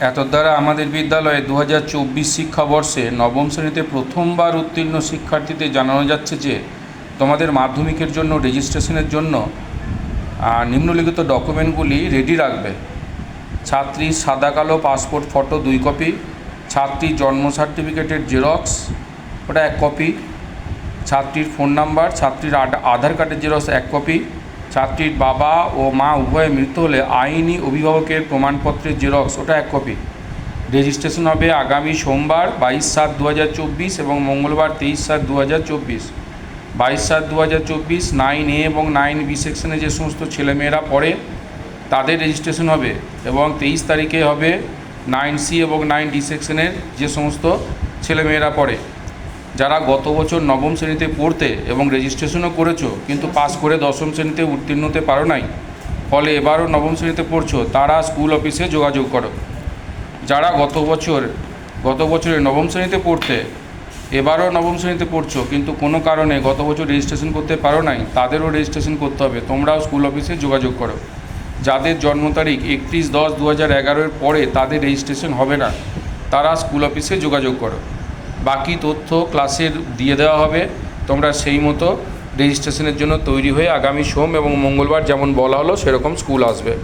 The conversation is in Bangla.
এত দ্বারা আমাদের বিদ্যালয়ে দু হাজার চব্বিশ শিক্ষাবর্ষে নবম শ্রেণীতে প্রথমবার উত্তীর্ণ শিক্ষার্থীদের জানানো যাচ্ছে যে, তোমাদের মাধ্যমিকের জন্য রেজিস্ট্রেশনের জন্য নিম্নলিখিত ডকুমেন্টগুলি রেডি রাখবে। ছাত্রীর সাদা কালো পাসপোর্ট ফটো দুই কপি ছাত্রীর জন্ম সার্টিফিকেটের জেরক্স ওটা এক কপি ছাত্রীর ফোন নাম্বার ছাত্রীর আধার কার্ডের জেরক্স এক কপি ছাত্রীর বাবা ও মা উভয়ে মৃত্যু হলে আইনি অভিভাবকের প্রমাণপত্রের জেরক্স, ওটা এক কপি রেজিস্ট্রেশন হবে আগামী সোমবার, বাইশ সাত দু হাজার চব্বিশ এবং মঙ্গলবার তেইশ সাত দু হাজার চব্বিশ। বাইশ সাত দু হাজার চব্বিশ নাইন এ এবং নাইন বি সেকশনে যে সমস্ত ছেলেমেয়েরা পড়ে, তাদের রেজিস্ট্রেশন হবে এবং তেইশ তারিখে হবে নাইন সি এবং নাইন ডি সেকশনের যে সমস্ত ছেলেমেয়েরা পড়ে। যারা গত বছর নবম শ্রেণীতে পড়তে এবং রেজিস্ট্রেশনও করেছ, কিন্তু পাস করে দশম শ্রেণীতে উত্তীর্ণ হতে পারো নাই, ফলে এবারও নবম শ্রেণীতে পড়ছো, তারা স্কুল অফিসে যোগাযোগ করো। যারা গত বছর, গত বছরে নবম শ্রেণীতে পড়তে, এবারও নবম শ্রেণীতে পড়ছো, কিন্তু কোনো কারণে গত বছর রেজিস্ট্রেশন করতে পারো নাই, তাদেরও রেজিস্ট্রেশন করতে হবে, তোমরাও স্কুল অফিসে যোগাযোগ করো। যাদের জন্ম তারিখ একত্রিশ দশ দু হাজার এগারোর পরে তাদের রেজিস্ট্রেশন হবে না, তারা স্কুল অফিসে যোগাযোগ করো। বাকি তথ্য ক্লাসের দিয়ে দেওয়া হবে। তোমরা সেই মতো রেজিস্ট্রেশনের জন্য তৈরি হয়ে আগামী সোম এবং মঙ্গলবার যেমন বলা হলো, সেরকম স্কুল আসবে।